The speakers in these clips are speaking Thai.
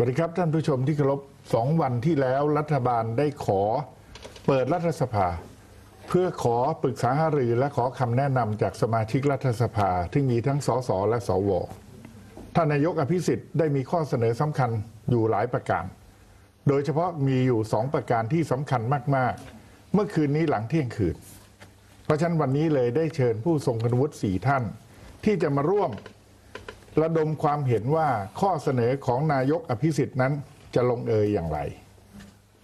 วัสดีครับท่านผู้ชมที่เคารพสองวันที่แล้วรัฐบาลได้ขอเปิดรัฐสภา เพื่อขอปรึกษาหารือและขอคำแนะนำจากสมาชิกรัฐสภาที่มีทั้งสสและสวท่านนายกอภิสิทธิ์ได้มีข้อเสนอสำคัญอยู่หลายประการ โดยเฉพาะมีอยู่สองประการที่สำคัญมาก ๆ เมื่อคืนนี้หลังเที่ยงคืน เพราะฉะนั้นวันนี้เลยได้เชิญผู้ทรงคุณวุฒิสี่ท่าน ที่จะมาร่วม ระดมความเห็นว่าข้อเสนอของนายกอภิสิทธิ์นั้นจะลงเอยอย่างไร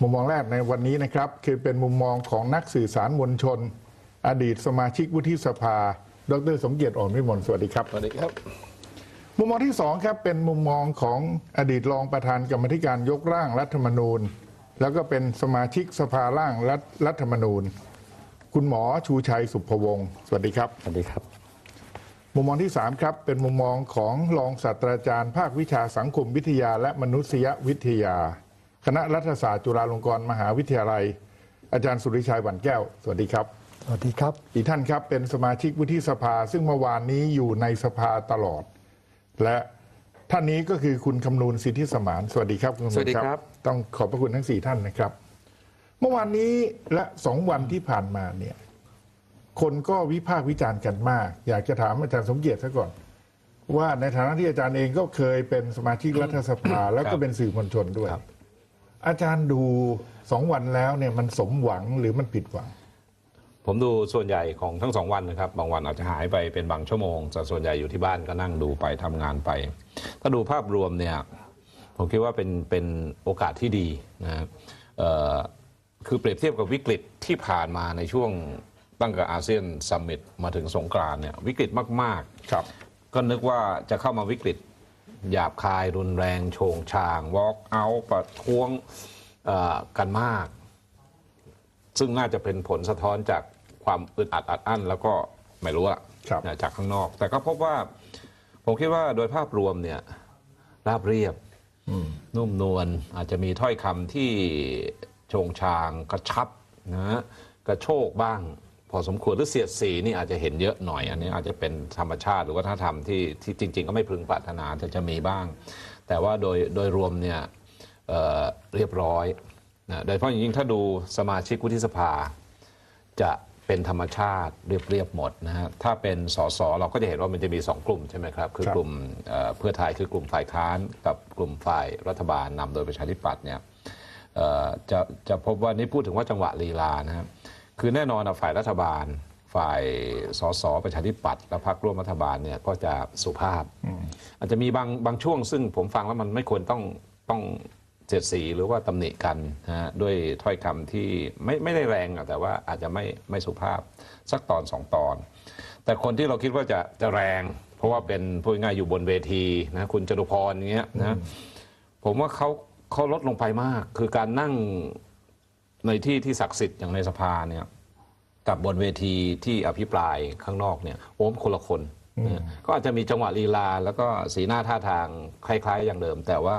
มุมมองแรกในวันนี้นะครับ คือเป็นมุมมองของนักสื่อสารมวลชน อดีตสมาชิกวุฒิสภา ดรสมเกียรติอ่อนวิมลสวัสดีครับสวัสดีครับ มุมมองที่สองครับเป็นมุมมองของอดีตรองประธานกรรมธิการยกร่างรัฐธรรมนูญ แล้วก็เป็นสมาชิกสภาร่างรัฐรัฐธรรมนูญ คุณหมอชูชัยสุภวงศ์สวัสดีครับ สวัสดีครับ มุมมองที่ 3 ครับ เป็นมุมมองของรองศาสตราจารย์ ภาควิชาสังคมวิทยา และมนุษยวิทยา คณะรัฐศาสตร์จุฬาลงกรณ์มหาวิทยาลัย อาจารย์สุริชัยหวันแก้ว สวัสดีครับ สวัสดีครับ อีกท่านครับเป็นสมาชิกวุฒิสภา ซึ่งเมื่อวานนี้อยู่ในสภาตลอด และท่านนี้ก็คือคุณคำนูนสิทธิสมาน สวัสดีครับคุณคำนูนสวัสดีครับ ต้องขอบพระคุณทั้งสี่ท่านนะครับ เมื่อวานนี้และสองวันที่ผ่านมาเนี่ย คนก็วิพากษ์วิจารณ์กันมาก อยากจะถามอาจารย์สมเกียรติซะก่อน ว่าในฐานะที่อาจารย์เองก็เคยเป็นสมาชิกรัฐสภา แล้วก็เป็นสื่อมวลชนด้วยครับอาจารย์ดูสองวันแล้วเนี่ยมันสมหวังหรือมันผิดหวัง ผมดูส่วนใหญ่ของทั้งสองวันนะครับ บางวันอาจจะหายไปเป็นบางชั่วโมงแต่ส่วนใหญ่อยู่ที่บ้านก็นั่งดูไปทำงานไป ถ้าดูภาพรวมเนี่ยผมคิดว่าเป็นเป็นโอกาสที่ดีนะครับเอ่อคือเปรียบเทียบกับวิกฤตที่ผ่านมาในช่วง ตั้งแต่อาเซียนซัมมิตมาถึงสงกรานต์เนี่ยวิกฤตมากๆครับ ก็นึกว่าจะเข้ามาวิกฤต หยาบคายรุนแรงโชงชางวอล์กเอาประท้วงเอ่อกันมาก ซึ่งน่าจะเป็นผลสะท้อนจากความอึดอัดอัดอั้น แล้วก็ไม่รู้อะครับนะจากข้างนอก แต่ก็พบว่า ผมคิดว่าโดยภาพรวมเนี่ยราบเรียบนุ่มนวลอาจจะมีถ้อยคำที่โชงชางกระชับนะฮะกระโชกบ้างพ อสมควรหรือเสียดสีนี่อาจจะเห็นเยอะหน่อย อันนี้อาจจะเป็นธรรมชาติหรือว่าถ้าทำที่ที่จริง ๆ ก็ไม่พึงปรารถนาจะจะมีบ้าง แต่ว่าโดยโดยรวมเนี่ยเอ่อเรียบร้อยนะโดยเฉพาะอย่างยิ่งถ้าดูสมาชิกวุฒิสภา จะเป็นธรรมชาติเรียบๆหมดนะฮะถ้าเป็นสสเราก็จะเห็นว่ามันจะมี 2 กลุ่มใช่ไหมครับ คือครับกลุ่มเอ่อเพื่อไทยคือกลุ่มฝ่ายค้าน กับกลุ่มฝ่ายรัฐบาลนำโดยประชาธิปัตย์เนี่ยเอ่อจะจะพบว่านี่พูดถึงว่าจังหวะลีลานะครับ คือแน่นอนอะฝ่ายรัฐบาล ฝ่ายสสประชาธิปัตย์และพรรคร่วมรัฐบาลเนี่ยก็จะสุภาพ อาจจะมีบางบางช่วงซึ่งผมฟังแล้วมันไม่ควรต้องต้องเสียดสีหรือว่าตำหนิกันนะฮะด้วยถ้อยคำที่ไม่ไม่ได้แรงอะแต่ว่าอาจจะไม่ไม่สุภาพสักตอนสองตอน แต่คนที่เราคิดว่าจะจะแรง เพราะว่าเป็นพูดง่ายอยู่บนเวทีนะคุณจตุพรอย่างเงี้ยนะผมว่าเขาเขาลดลงไปมาก คือการนั่ง ในที่ที่ศักดิ์สิทธิ์อย่างในสภาเนี่ยกับบนเวทีที่อภิปรายข้างนอกเนี่ยโอ้มคนละคนนะก็อาจจะมีจังหวะลีลา แล้วก็สีหน้าท่าทางคล้าย ๆ อย่างเดิม แต่ว่า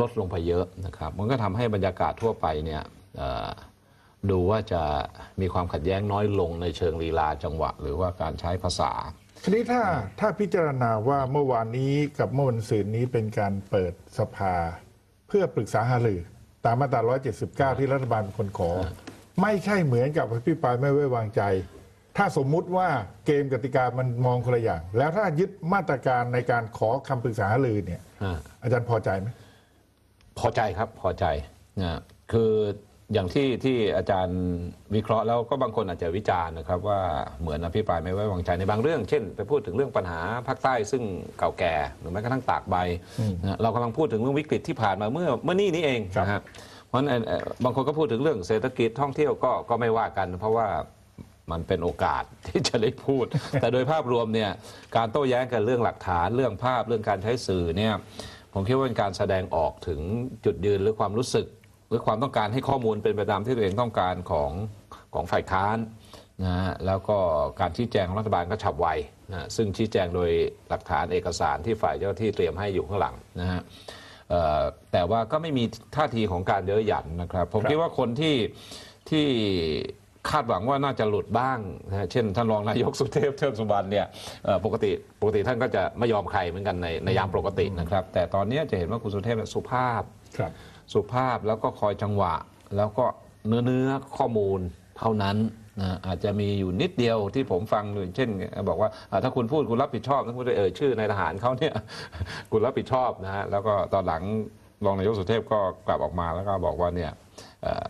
ลดลงไปเยอะนะครับ มันก็ทำให้บรรยากาศทั่วไปเนี่ยเอ่อดูว่าจะมีความขัดแย้งน้อยลงในเชิงลีลาจังหวะ หรือว่าการใช้ภาษาทีนี้ถ้าถ้าพิจารณาว่าเมื่อวานนี้กับเมื่อวันศุกร์นี้เป็นการเปิดสภา เพื่อปรึกษาหารือ ตามมาตรา 179 ที่รัฐบาลเป็นคนขอ ไม่ใช่เหมือนกับอภิปรายไม่ไว้วางใจ ถ้าสมมุติว่าเกมกติกามันมองคนละอย่าง แล้วถ้ายึดมาตรการในการขอคำปรึกษาหารือเนี่ยอ่าอาจารย์พอใจไหมพอใจครับพอใจนะคือ อย่างที่ที่อาจารย์วิเคราะห์แล้วก็บางคนอาจจะวิจารณ์นะครับ ว่าเหมือนอภิปรายไม่ไว้วางใจในบางเรื่อง เช่น ไปพูดถึงเรื่องปัญหาภาคใต้ซึ่งเก่าแก่หรือแม้กระทั่งตากใบนะเรากำลังพูดถึงเรื่องวิกฤตที่ผ่านมาเมื่อเมื่อนี่นี่เองครับนะฮะเพราะฉะนั้นเอ่อบางคนก็พูดถึงเรื่องเศรษฐกิจท่องเที่ยวก็ก็ไม่ว่ากัน เพราะว่ามันเป็นโอกาสที่จะได้พูด แต่โดยภาพรวมเนี่ยการโต้แย้งกันเรื่องหลักฐานเรื่องภาพเรื่องการใช้สื่อเนี่ยผมคิดว่าเป็นการแสดงออกถึงจุดยืนหรือความรู้สึก รือความต้องการให้ข้อมูลเป็นไปตามที่ตัวเองต้องการของของฝ่ายค้านนะฮะแล้วก็การชี้แจงของรัฐบาลก็ฉับไวนะซึ่งชี้แจงโดยหลักฐานเอกสารที่ฝ่ายเจ้าที่เตรียมให้อยู่ข้างหลังนะฮะแต่ว่าก็ไม่มีท่าทีของการเย้ยหยันนะครับ ผมคิดว่าคนที่ที่ คาดหวังว่าน่าจะหลุดบ้างนะฮะเช่นท่านรองนายกสุเทพเทือกสุบรรณเนี่ยเอ่อปกติปกติท่านก็จะไม่ยอมใครเหมือนกันในในยามปกตินะครับ แต่ตอนเนี้ยจะเห็นว่าคุณสุเทพเนี่ยสุภาพครับสุภาพแล้วก็คอยจังหวะ แล้วก็เนื้อเนื้อข้อมูลเท่านั้นนะอาจจะมีอยู่นิดเดียวที่ผมฟังอยู่เช่น บอกว่าอ่าถ้าคุณพูดคุณรับผิดชอบถ้าคุณได้เอ่ยชื่อนายทหารเขาเนี่ยคุณรับผิดชอบนะฮะแล้วก็ตอนหลังรองนายกสุเทพก็กลับออกมาแล้วก็บอกว่าเนี่ยเอ่อ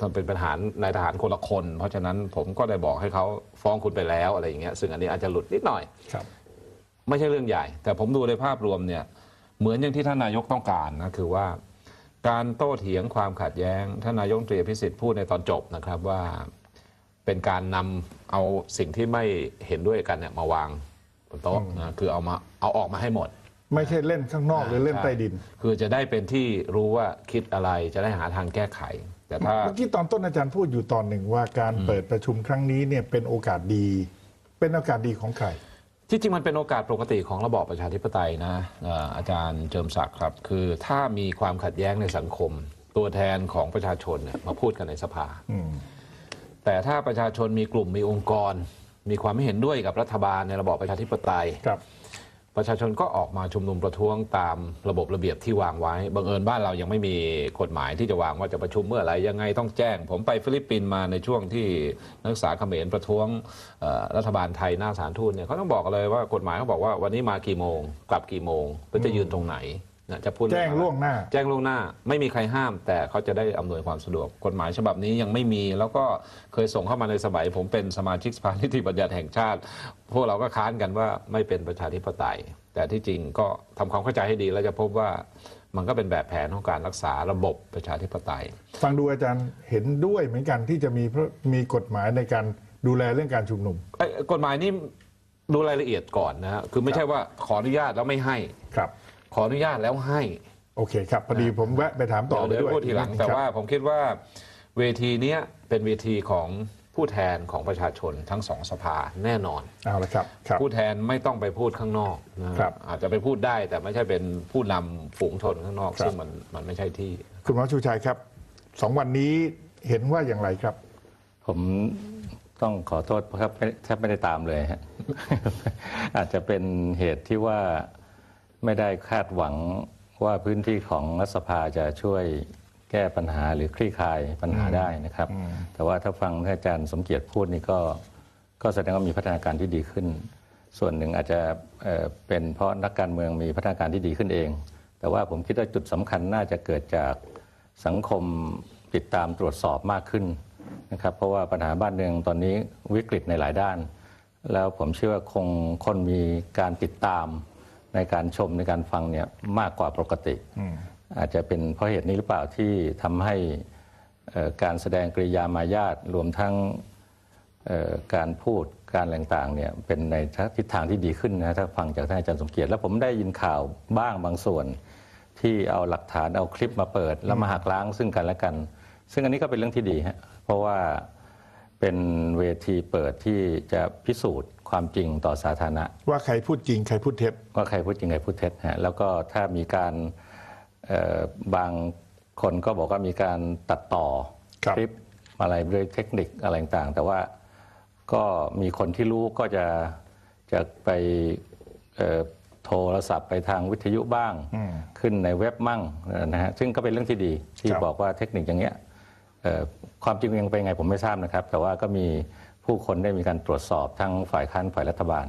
ท่านเป็นปัญหารนายทหารคนละคน เพราะฉะนั้นผมก็ได้บอกให้เขาฟ้องคุณไปแล้วอะไรอย่างเงี้ยซึ่งอันนี้อาจจะหลุดนิดหน่อย ครับ ไม่ใช่เรื่องใหญ่ แต่ผมดูในภาพรวมเนี่ยเหมือนอย่างที่ท่านนายกต้องการนะคือว่า การโต้เถียงความขัดแย้งท่านนายกรัฐมนตรีพิสิทธิ์พูดในตอนจบนะครับว่าเป็นการนำเอาสิ่งที่ไม่เห็นด้วยกันเนี่ยมาวางบนโต๊ะนะคือเอามาเอาออกมาให้หมด ไม่ใช่เล่นข้างนอกหรือเล่นช่ใต้ดิน คือจะได้เป็นที่รู้ว่าคิดอะไรจะได้หาทางแก้ไข แต่ถ้า เมื่อกี้ตอนต้นอาจารย์พูดอยู่ตอนหนึ่งว่าการเปิดประชุมครั้งนี้เนี่ยเป็นโอกาสดี เป็นโอกาสดีของใคร ที่จริงมันเป็นโอกาสปกติของระบอบประชาธิปไตยนะเอ่ออาจารย์เจิมศักดิ์ครับ คือถ้ามีความขัดแย้งในสังคม ตัวแทนของประชาชนเนี่ยมาพูดกันในสภา อืม แต่ถ้าประชาชนมีกลุ่มมีองค์กร มีความไม่เห็นด้วยกับรัฐบาลในระบอบประชาธิปไตย ครับ ประชาชนก็ออกมาชุมนุมประท้วงตามระบบระเบียบที่วางไว้ บังเอิญบ้านเรายังไม่มีกฎหมายที่จะวางว่าจะประชุมเมื่อไหร่ยังไงต้องแจ้ง ผมไปฟิลิปปินส์มาในช่วงที่นักศึกษาเขมรประท้วงรัฐบาลไทยหน้าสารทูตเนี่ยเขาต้องบอกเลยว่ากฎหมายเขาบอกว่าวันนี้มากี่โมง กลับกี่โมงแล้วจะยืนตรงไหน นะจะพูดแจ้งล่วงหน้า แจ้งล่วงหน้า ไม่มีใครห้าม แต่เขาจะได้อำนวยความสะดวกกฎหมายฉบับนี้ยังไม่มี แล้วก็เคยส่งเข้ามาในสมัย ผมเป็นสมาชิกสภานิติบัญญัติแห่งชาติ พวกเราก็ค้านกันว่าไม่เป็นประชาธิปไตย แต่ที่จริงก็ทำความเข้าใจให้ดีแล้วจะพบว่ามันก็เป็นแบบแผนของการรักษาระบบประชาธิปไตย ฟังดูอาจารย์เห็นด้วยเหมือนกันที่จะมีเพราะมีกฎหมายในการดูแลเรื่องการชุมนุมเอ้ยกฎหมายนี้ดูรายละเอียดก่อนนะฮะคือไม่ใช่ว่าขออนุญาตแล้วไม่ให้ครับ ขออนุญาตแล้วให้ โอเคครับพอดีผมแวะไปถามต่อไปเดี๋ยวด้วยพูดทีหลัง แต่ว่าผมคิดว่าเวทีเนี้ยเป็นเวทีของผู้แทนของประชาชนทั้งสองสภาแน่นอน เอาละครับครับ ผู้แทนไม่ต้องไปพูดข้างนอกนะครับอาจจะไปพูดได้แต่ไม่ใช่เป็นผู้นำฝูงชนข้างนอก ครับ ซึ่งมันมันไม่ใช่ที่ คุณหมอชูชัยครับสองวันนี้เห็นว่าอย่างไรครับ ผมต้องขอโทษครับไม่แทบไม่ได้ตามเลยฮะ อาจจะเป็นเหตุที่ว่า ไม่ได้คาดหวังว่าพื้นที่ของรัฐสภาจะช่วยแก้ปัญหาหรือคลี่คลายปัญหาได้นะครับ แต่ว่าถ้าฟังท่านอาจารย์สมเกียรติพูดนี่ก็ก็แสดงว่ามีพัฒนาการที่ดีขึ้น ส่วนหนึ่งอาจจะเอ่อเป็นเพราะนักการเมืองมีพัฒนาการที่ดีขึ้นเอง แต่ว่าผมคิดว่าจุดสำคัญน่าจะเกิดจากสังคมติดตามตรวจสอบมากขึ้นนะครับ เพราะว่าปัญหาบ้านเมืองตอนนี้วิกฤตในหลายด้าน แล้วผมเชื่อว่าคงคนมีการติดตาม ในการชมในการฟังเนี่ยมากกว่าปกติ อาจจะเป็นเพราะเหตุนี้หรือเปล่าที่ทำให้เอ่อการแสดงกริยามายาทรวมทั้งเอ่อการพูดการอะไรต่างๆเนี่ยเป็นในทิศทางที่ดีขึ้นนะถ้าฟังจากท่านอาจารย์สมเกียรติแล้วผมได้ยินข่าวบ้างบางส่วน ที่เอาหลักฐานเอาคลิปมาเปิด แล้วมาหักล้างซึ่งกันและกัน ซึ่งอันนี้ก็เป็นเรื่องที่ดีฮะเพราะว่าเป็นเวทีเปิดที่จะพิสูจน์ ความจริงต่อสาธารณะ ว่าใครพูดจริงใครพูดเท็จว่าใครพูดจริงใครพูดเท็จฮะแล้วก็ถ้ามีการเอ่อบางคนก็บอกว่ามีการตัดต่อครับคลิปอะไรด้วยเทคนิคอะไรต่างๆแต่ว่าก็มีคนที่รู้ก็จะจะไปเอ่อโทรศัพท์ไปทางวิทยุบ้าง ขึ้นในเว็บมั่งนะฮะซึ่งก็เป็นเรื่องที่ดีที่ครับบอกว่าเทคนิคอย่างเงี้ยเอ่อความจริงยังเป็นไงผมไม่ทราบนะครับ แต่ว่าก็มี ผู้คนได้มีการตรวจสอบทั้งฝ่ายค้านฝ่ายรัฐบาล